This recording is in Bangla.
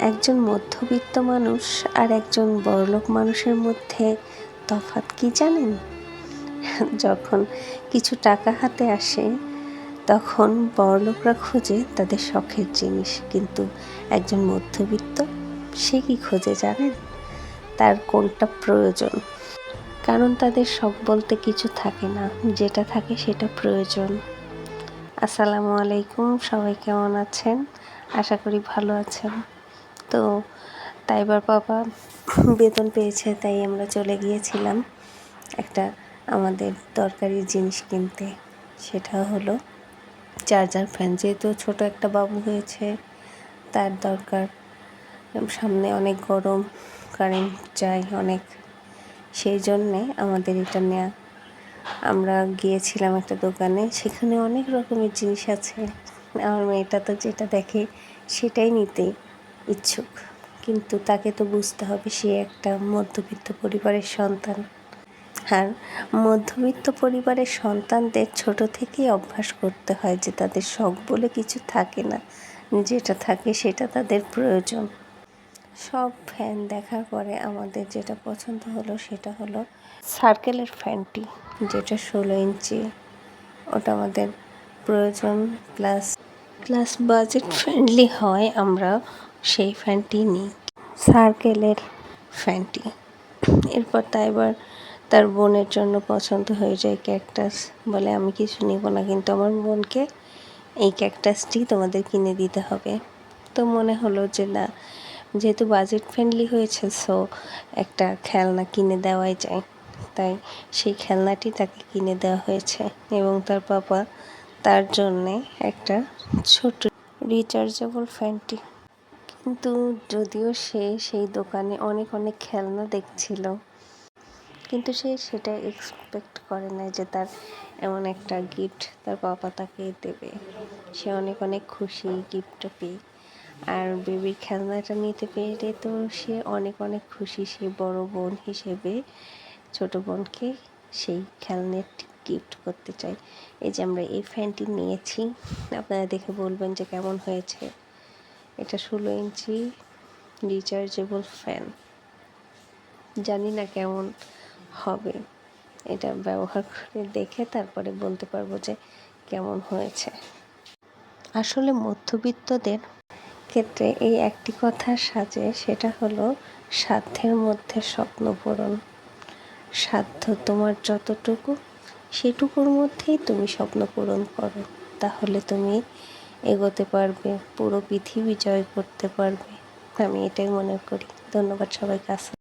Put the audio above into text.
একজন মধ্যবিত্ত মানুষ আর একজন বড়লোক মানুষের মধ্যে তফাৎ কি জানেন? যখন কিছু টাকা হাতে আসে, তখন বড়লোকরা খোঁজে তাদের শখের জিনিস। কিন্তু একজন মধ্যবিত্ত, সে কি খোঁজে জানেন? তার কোনটা প্রয়োজন? কারণ তাদের শখ বলতে কিছু থাকে না। যেটা থাকে সেটা প্রয়োজন। আসসালামু আলাইকুম, সবাই কেমন আছেন? আশা করি ভালো আছেন। তো তাইবার বাবা বেতন পেয়েছে, তাই আমরা চলে গিয়েছিলাম একটা আমাদের দরকারি জিনিস কিনতে, সেটা হলো চার্জার ফ্যান। যেহেতু ছোট একটা বাবু হয়েছে, তার দরকার। সামনে অনেক গরম কারেন্ট চাই অনেক। সেই জন্যে আমাদের এটা নেওয়া আমরা গিয়েছিলাম একটা দোকানে, সেখানে অনেক রকমের জিনিস আছে। আমার মেয়েটা তো যেটা দেখে সেটাই নিতে। ইচ্ছুক, কিন্তু তাকে তো বুঝতে হবে সে একটা মধ্যবিত্ত পরিবারের সন্তান। আর মধ্যবিত্ত পরিবারের সন্তানদের ছোট থেকেই অভ্যাস করতে হয় যে তাদের শখ বলে কিছু থাকে না, যেটা থাকে সেটা তাদের প্রয়োজন। সব ফ্যান দেখার পরে আমাদের যেটা পছন্দ হলো সেটা হলো সার্কেলের ফ্যানটি যেটা ষোলো ইঞ্চি। ওটা আমাদের প্রয়োজন প্লাস প্লাস বাজেট ফ্রেন্ডলি হয় আমরা সেই ফ্যানটি নিই। সার্কেলের ফ্যানটি। এরপর তাই এবার তার বোনের জন্য পছন্দ হয়ে যায় ক্যাকটাস বলে আমি কিছু নিব না, কিন্তু আমার বোনকে এই ক্যাকটাসটি তোমাদের কিনে দিতে হবে। তো মনে হলো যে না, যেহেতু বাজেট ফ্রেন্ডলি হয়েছে সো একটা খেলনা কিনে দেওয়াই যায়। তাই সেই খেলনাটি তাকে কিনে দেওয়া হয়েছে এবং তার বাবা তার জন্যে একটা ছোট রিচার্জেবল ফ্যানটি কিন্তু যদিও সে সেই দোকানে অনেক অনেক খেলনা দেখছিল। কিন্তু সে সেটা এক্সপেক্ট করে না যে তার এমন একটা গিফট তার বাবা তাকে দেবে। সে অনেক অনেক খুশি গিফটটা পেয়ে। আর বেবির খেলনাটা নিতে পেরে তো সে অনেক অনেক খুশি সে বড় বোন হিসেবে ছোট বোনকে সেই খেলনাটি গিফট করতে চাই এই যে আমরা এই ফ্যানটি নিয়েছি, আপনারা দেখে বলবেন যে কেমন হয়েছে। এটা ষোলো ইঞ্চি রিচার্জেবল ফ্যান জানি না কেমন হবে। এটা ব্যবহার করে দেখে তারপরে বলতে পারব যে কেমন হয়েছে। আসলে মধ্যবিত্তদের ক্ষেত্রে এই একটি কথা সাজে সেটা হলো, সাধ্যের মধ্যে স্বপ্ন পূরণ। সাধ্য তোমার যতটুকু, সেটুকুর মধ্যেই তুমি স্বপ্ন পূরণ করো। তাহলে তুমি এগোতে পারবে পুরো পৃথিবী জয় করতে পারবে। আমি এটাই মনে করি। ধন্যবাদ সবাইকে। আসা